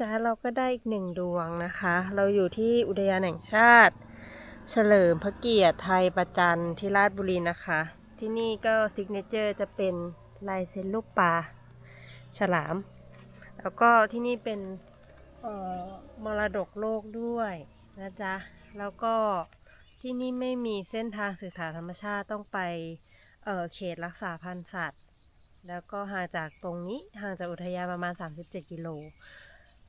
นี้นะจ๊ะเราก็ได้อีกหนึ่งดวงนะคะ เราอยู่ที่อุทยานแห่งชาติ เฉลิมพระเกียรติไทยประจันที่ราชบุรีนะคะ ที่นี่ก็ซิกเนเจอร์จะเป็นลายเซ็นลูกปลาฉลาม แล้วก็ที่นี่เป็นมรดกโลกด้วยนะจ๊ะ แล้วก็ที่นี่ไม่มีเส้นทางสื่อสารธรรมชาติต้องไปเเขตรักษาพันธุ์สัตว์ แล้วก็ห่างจากตรงนี้ห่างจากอุทยานประมาณ 37 กิโล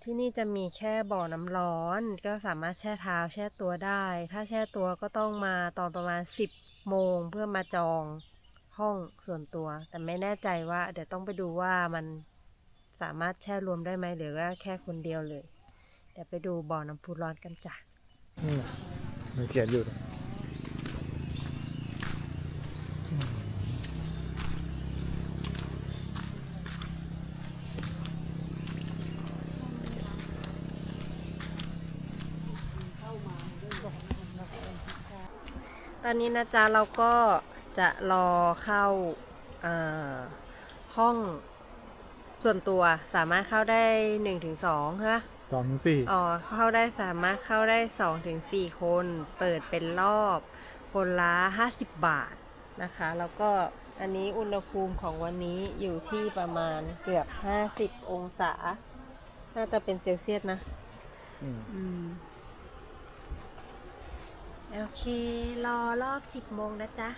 ที่นี่จะมีแค่บ่อน้ำร้อน ก็สามารถแช่เท้าแช่ตัวได้ ถ้าแช่ตัวก็ต้องมาตอนประมาณ 10 โมงเพื่อมาจองห้องส่วนตัว แต่ไม่แน่ใจว่า เดี๋ยวต้องไปดูว่ามันสามารถแช่รวมได้ไหมหรือว่าแค่คนเดียวเลย เดี๋ยวไปดูบ่อน้ำพุร้อนกันจ้ะนี่มันเขียนอยู่ ต อนนี้นะจ๊ะเราก็จะรอเข้าเอ่อห้องส่วนตัวสามารถเข้าได้1นถึงสองใช่ไหมสองถึงสี่อ๋อเข้าได้สามารถเข้าได้2อถึงสคน เปิดเป็นรอบ คนละ50บาทนะคะ แล้วก็อันนี้อุณหภูมิของวันนี้อยู่ที่ประมาณเกือบ50องศา น่าจะเป็นเซลเซียสนะ อืมอืม โอเค รอรอบสิบโมงนะจ๊ะ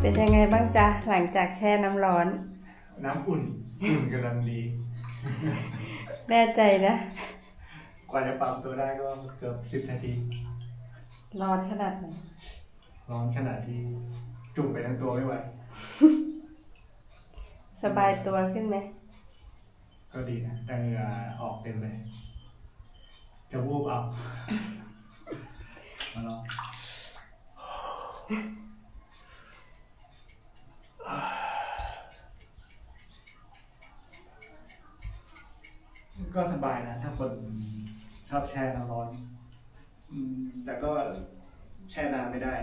เป็นยังไงบ้างจ๊ะ หลังจากแช่น้ำร้อน น้ำอุ่น อุ่นกำลังดี แน่ใจนะ กว่าจะปรับตัวได้ก็เกือบสิบนาที ร้อนขนาดไหน ร้อนขนาดที่จุ่มไปทั้งตัวไม่ไหว สบายตัวขึ้นไหม ก็ดีนะ แต่เหงื่อออกเต็มเลย จะวูบเอา มาลอง ก็สบายนะ ถ้าคนชอบแช่น้ำร้อน อืม แต่ก็แช่นานไม่ได้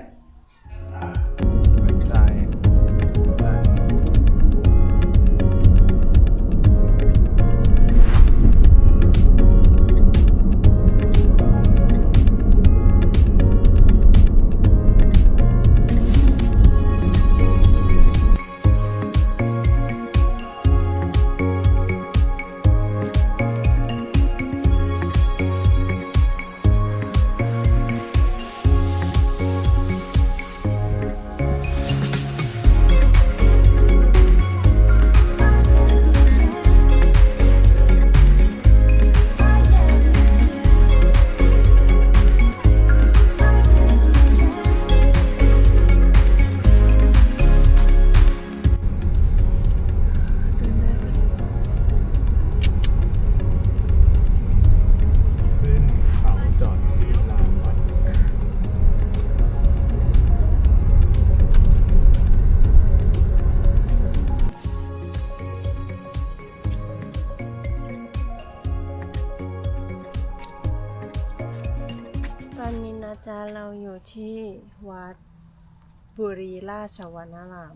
บุรีราชวนาราม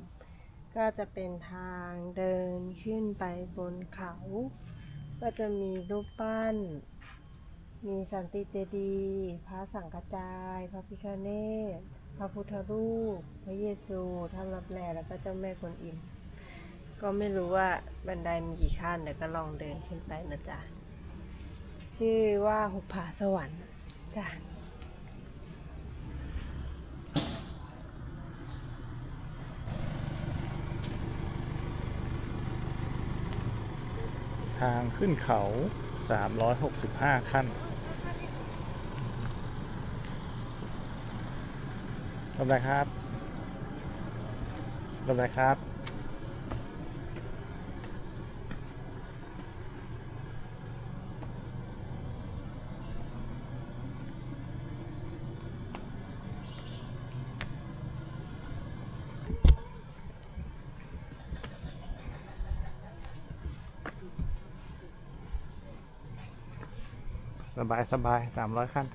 ก็จะเป็นทางเดินขึ้นไปบนเขา ก็จะมีรูปปั้น มีสันติเจดีย์พระสังฆจาย พระพิฆเนศพระพุทธรูป พระเยซูท่านรับแลแล้วก็เจ้าแม่กวนอิมก็ไม่รู้ว่าบันไดมีกี่ขั้นเดี๋ยวก็ลองเดินขึ้นไปนะจ๊ะ ชื่อว่าหุบผาสวรรค์จ้ะ ทางขึ้นเขา 365 ขั้นทำไรครับทำไรครับ บายสบายสามร้อยขั้น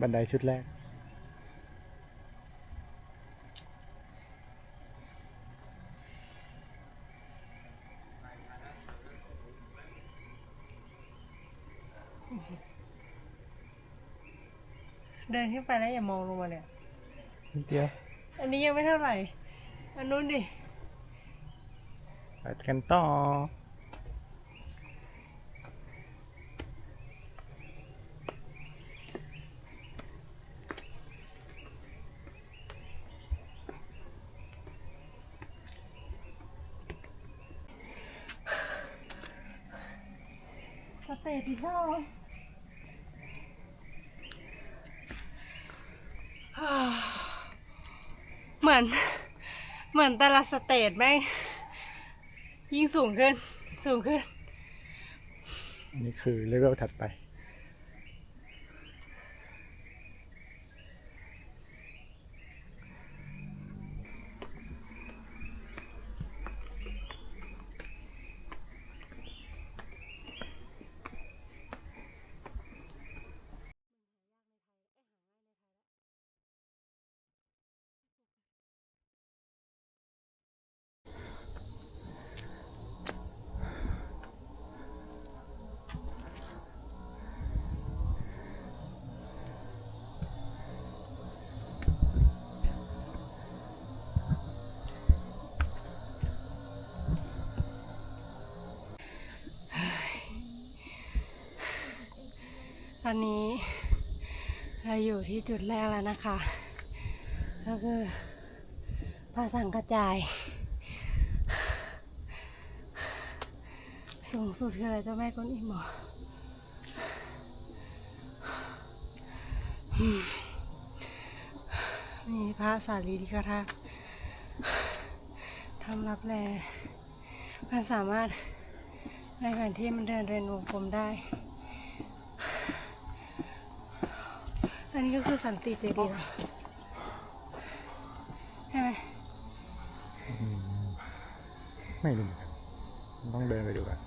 บันไดชุดแรก เดินขึ้นไปแล้วอย่ามองลงมาเนี่ย นิดเดียวอันนี้ยังไม่เท่าไหร่ อันนู้นดิ ไปกันต่อ สเตจที่สองเหมือน เหมือนแต่ละสเตจแม่งยิ่งสูงขึ้น สูงขึ้น อันนี้คือเลเวลถัดไป ตอนนี้เราอยู่ที่จุดแรกแล้วนะคะ ก็คือพระสังกระจาย สูงสุดคืออะไรเจ้าแม่กวนอิมหรอมมีพระสารีริกธาตุทำรับแลมันสามารถในแผนที่มันเดินเรียนวงกลมได้ อันนี้ก็คือสันติเจดีย์เหรอใช่ไหมไม่รู้เหมือนกันต้องเดินไปดูกัน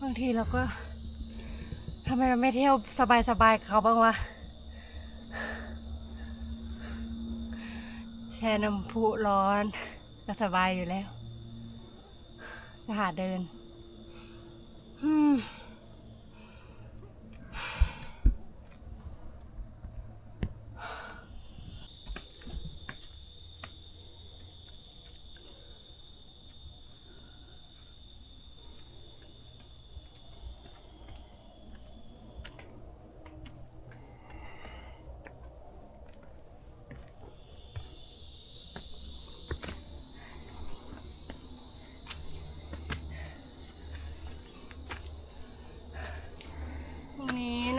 บางทีเราก็ทำไมเราไม่เที่ยวสบายๆเขาบ้างวะ แช่น้ำพุร้อนก็สบายอยู่แล้ว จะหาเดิน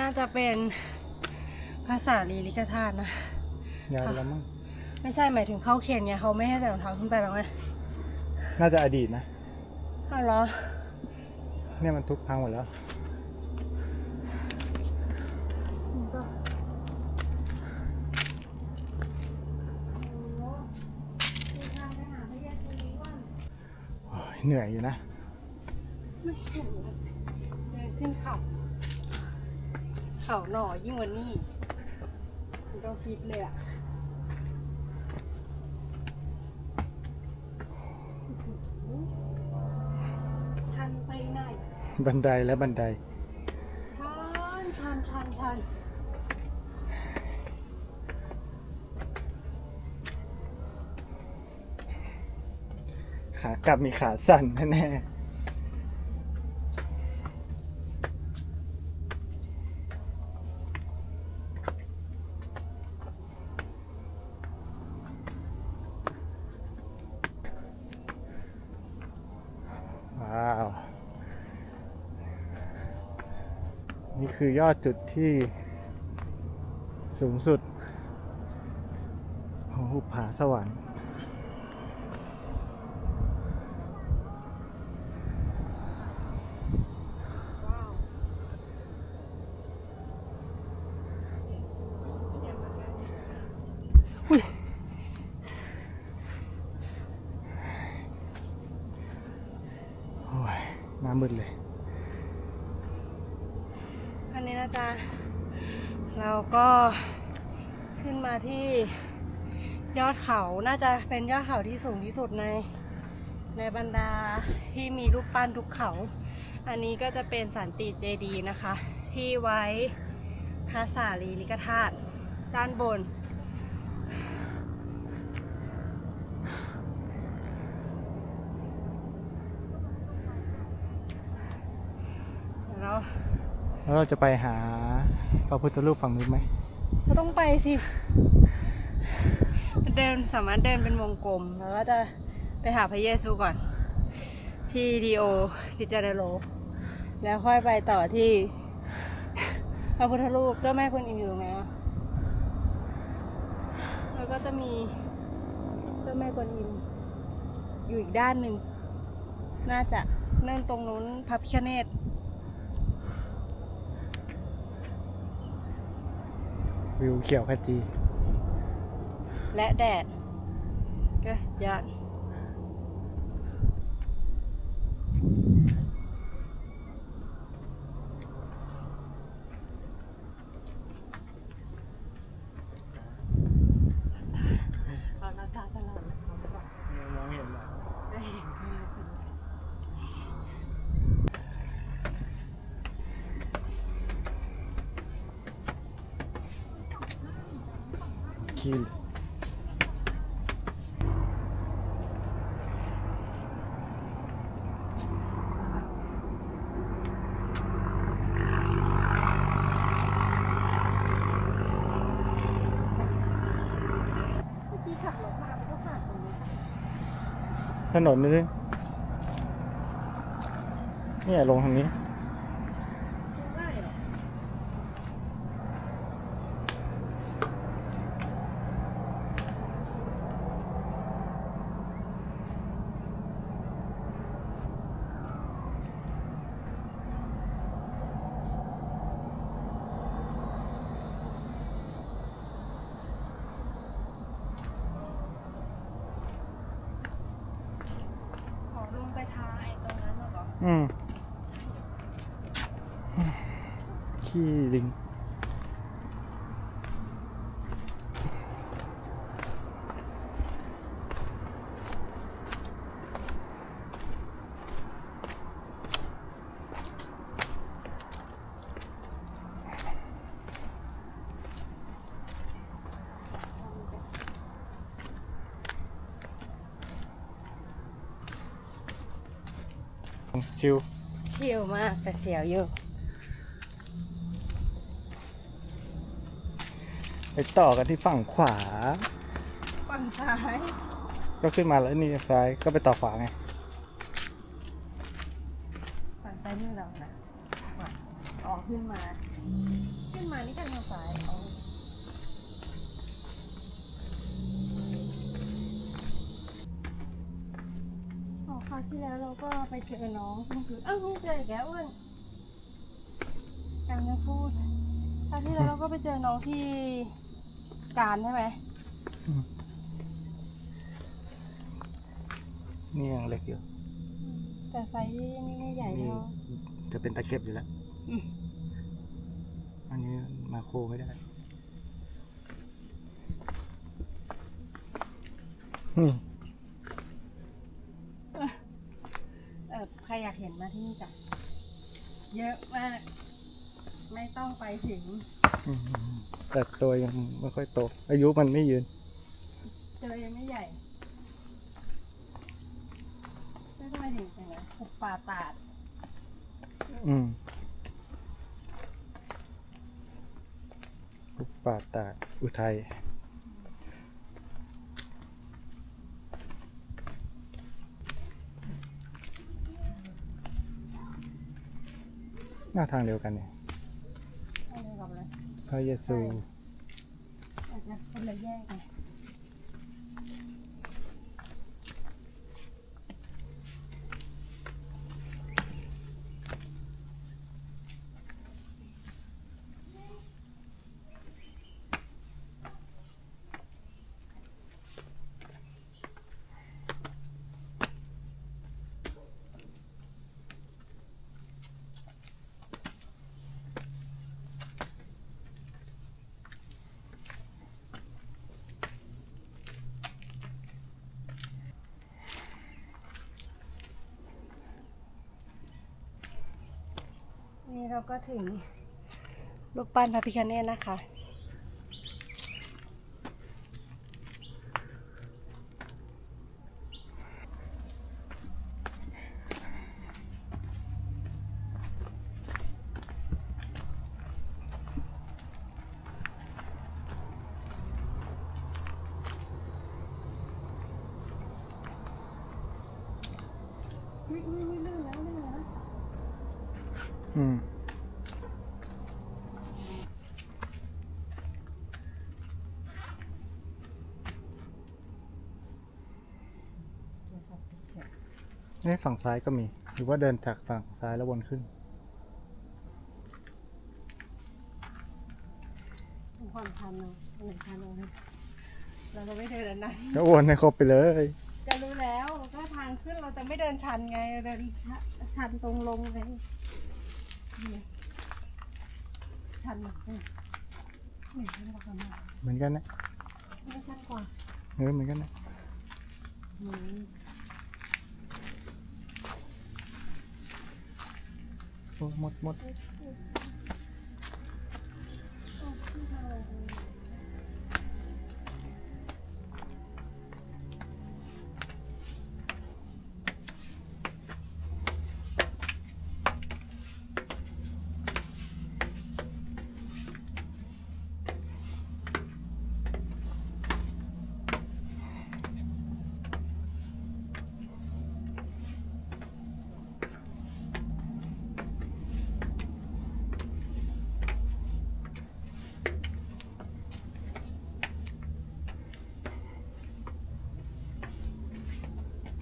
าจะเป็นภาษาลีลิกธาตุนะยาวแล้วมั้งไม่ใช่หมายถึงเข้าเขตไงเขาไม่ให้ใส่รองเท้าขึ้นไปแล้วไงน่าจะอดีตนะอ้าวเหรอเนี่ยมันทุกพังหมดแล้วโอ้ยเหนื่อยอยู่นะไม่เห็นเลยเดินขึ้นเขาเขาหน่อยิ่งกว่านี่มันก็ฟิตเลยอะชันไปไหนบันไดและบันไดชันชันชันชันขากลับมีขาสั่นแน่ๆว้าว นี่ คือยอดจุดที่สูงสุดของหุบผาสวรรค์ ว้าว โอ้ยหน้ามืดเลย อันนี้นะจ๊ะ เราก็ขึ้นมาที่ยอดเขา น่าจะ เป็นยอดเขาที่สูงที่สุดใน ในบรรดาที่มีรูปปั้นทุกเขา อันนี้ก็จะเป็นสันติเจดีย์นะคะ ที่ไว้พระสารีริกธาตุด้านบนเดี๋ยวเราแล้วเราจะไปหาพระพุทธรูปฝั่งนู้นไหมก็ต้องไปสิ เดินสามารถเดินเป็นวงกลม แล้วก็จะไปหาพระเยซูก่อน ที่ดีโอดิจาเดโล แล้วค่อยไปต่อที่พระพุทธรูปเจ้าแม่คนอิมอยู่ตรงไหนอะแล้วก็จะมีเจ้าแม่กวนอิมอยู่อีกด้านหนึ่ง น่าจะเนั่นตรงนู้นพระพิฆเนศวิวเขียวขจี และแดดก็สุดยอด เราลักตาตลอดเลย มองเห็นแล้ว ได้เห็นไม่รู้เป็นไร คีน เมื่อกี้ขับรถมามันก็ผ่านตรงนี้ ถนนนี่เนี่ยลงทางนี้ ได้เหรอขอลงไปทางไอ้ตรงนั้นหรอ อืม ขี้ลิง ชิวชิลมากแต่เสียวอยู่ไปต่อกันที่ฝั่งขวา ฝั่งซ้าย ก็ขึ้นมาแล้วนี่ซ้ายก็ไปต่อขวาไงฝั่ง เจอน้องเพิ่งคืออ้าวเพิ่งเจออีกแล้วอ้วนการจะพูดคราวที่แล้วเราก็ไปเจอน้องที่การใช่ไหมนี่ยังเล็กอยู่ แต่ไซส์นี่ไม่ใหญ่นี่เท่าจะเป็นตะเข็บอยู่แล้วอืมอันนี้มาโคไม่ได้นี่เออใครอยากเห็นมาที่นี่จ้ะเยอะมาก ไม่ต้องไปถึง อืมแต่ตัวยังไม่ค่อยโต อายุมันไม่ยืน เจอยังไม่ใหญ่ไม่ต้องไปถึงตรงนั้นหุบป่าตาด อืมลูกป่าตาดอุทัย หน้าทางเดียวกันเนี่ยอะไรกับเลยพระเยซูอาจจะคนละแยกไง นี่เราก็ถึงลูกปั้นพระพิคเนตนะคะ ไม่ไม่ไม่ลื่นแล้วลื่นแล้ว อืม นี่ฝั่งซ้ายก็มี หรือว่าเดินจากฝั่งซ้ายแล้ววนขึ้นมีความชันเนอะหนึ่งชันเลยเราจะไม่เดินอันนั้นก็วนให้ครบไปเลย จะรู้แล้วก็ทางขึ้นเราจะไม่เดินชันไงเดินชันตรงลงไงนี่ชันแบบนี้ไม่ชันกว่ากันนะเหมือนกันนะไม่ชันกว่าเออเหมือนกันนะ อืมโ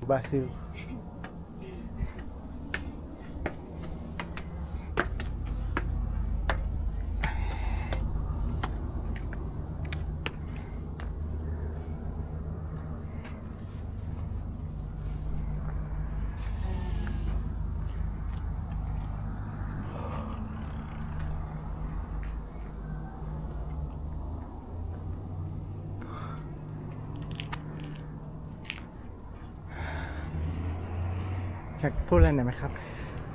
อ้หมดหมด บราซิล น อยาก พูดอะไรหน่อยไหมครับ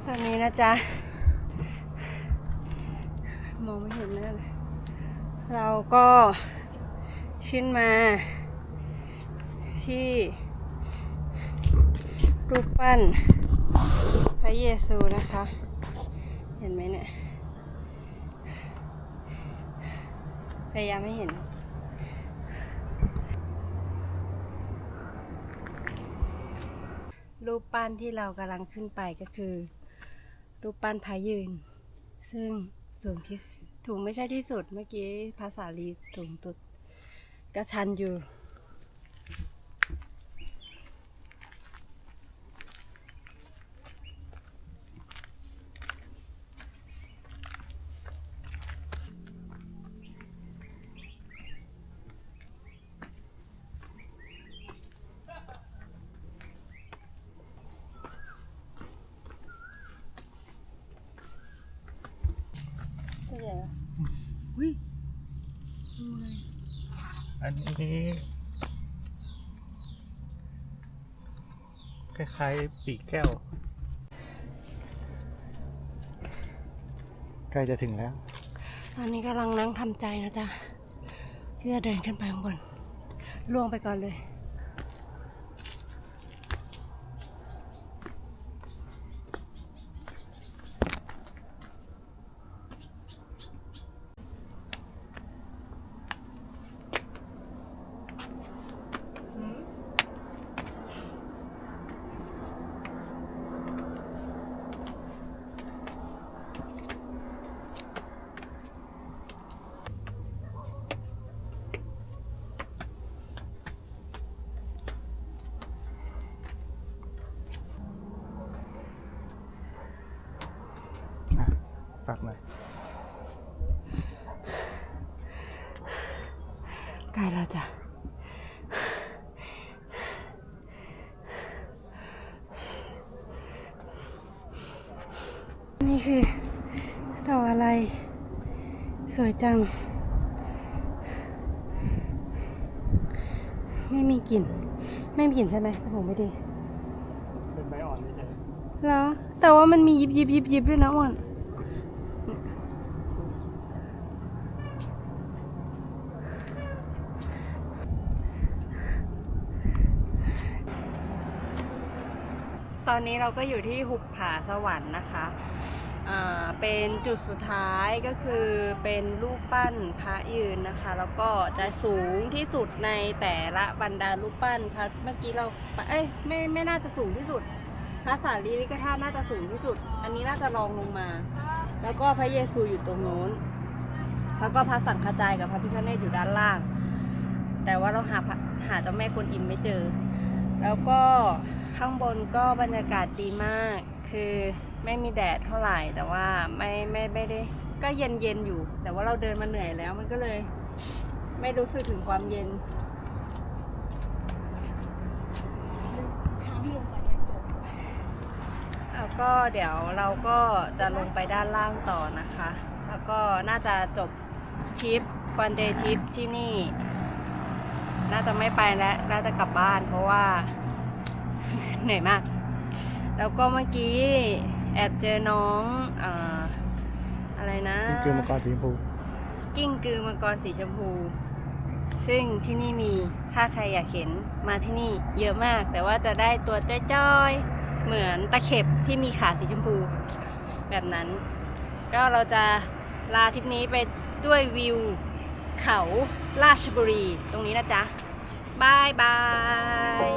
ตอนนี้นะจ๊ะ มองไม่เห็นแน่เลยเราก็ขึ้นมา ที่ รูปปั้น พระเยซูนะคะ เห็นไหมเนี่ยพยายามไม่เห็น รูปปั้นที่เรากำลังขึ้นไปก็คือ รูปปั้นพายืน ซึ่งสูงที่ถูงไม่ใช่ที่สุดเมื่อกี้ภาษาลีสูงสุดก็ชันอยู่ ตัวใหญ่อะอุ้ยทำไม อันนี้ คล้ายๆ ปีกแก้ว ใกล้จะถึงแล้ว ตอนนี้กำลังนั่งทำใจนะจ๊ะที่จะเดินขึ้นไปข้างบนล่วงไปก่อนเลย อะฝากหน่อย ใกล้แล้วจ้ะ นี่คือด อกอะไร สวยจัง ไม่มีกลิ่น ไม่มีกลิ่นใช่ไหมผมไม่ดีเป็นใบอ่อนเฉยแล้วแต่ว่ามันมียิบยิบยิบยิบด้วยนะอ้วนตอนนี้เราก็อยู่ที่หุบผาสวรรค์นะคะอ่า เป็นจุดสุดท้ายก็คือเป็นรูปปั้นพระยืนนะคะ แล้วก็จะสูงที่สุดในแต่ละบรรดารูปปั้นค่ะเมื่อกี้เราเอ้ยไม่ไม่น่าจะสูงที่สุด พระสารีริกธาตุน่าจะสูงที่สุด อันนี้น่าจะรองลงมา แล้วก็พระเยซูอยู่ตรงโน้น แล้วก็พระสังฆจายกับพระพิฆเนศอยู่ด้านล่าง แต่ว่าเราหาหาเจ้าแม่กวนอิมไม่เจอ แล้วก็ข้างบนก็บรรยากาศดีมากคือ ไม่มีแดดเท่าไหร่แต่ว่าไม่ไม่ไม่ได้ก็เย็นเย็นอยู่ แต่ว่าเราเดินมาเหนื่อยแล้วมันก็เลย ไม่รู้สึกถึงความเย็นแล้วก็เดี๋ยวเราก็จะลงไปด้านล่างต่อนะคะ แล้วก็น่าจะจบทริปวันเดย์ทริปที่นี่ น่าจะไม่ไปแล้วน่าจะกลับบ้านเพราะว่าเหนื่อยมาก แล้วก็เมื่อกี้ แอบเจอน้องอาอะไรนะๆคือมังกรสีชมพูกิ้งกือมังกรสีชมพู ซึ่งที่นี่มีถ้าใครอยากเห็นมาที่นี่เยอะมาก แต่ว่าจะได้ตัวจ้อยๆ เหมือนตะเข็บที่มีขาสีชมพู แบบนั้น ก็เราจะลาทริปนี้ไปด้วยวิวเขาราชบุรี ตรงนี้นะจ๊ะบายบาย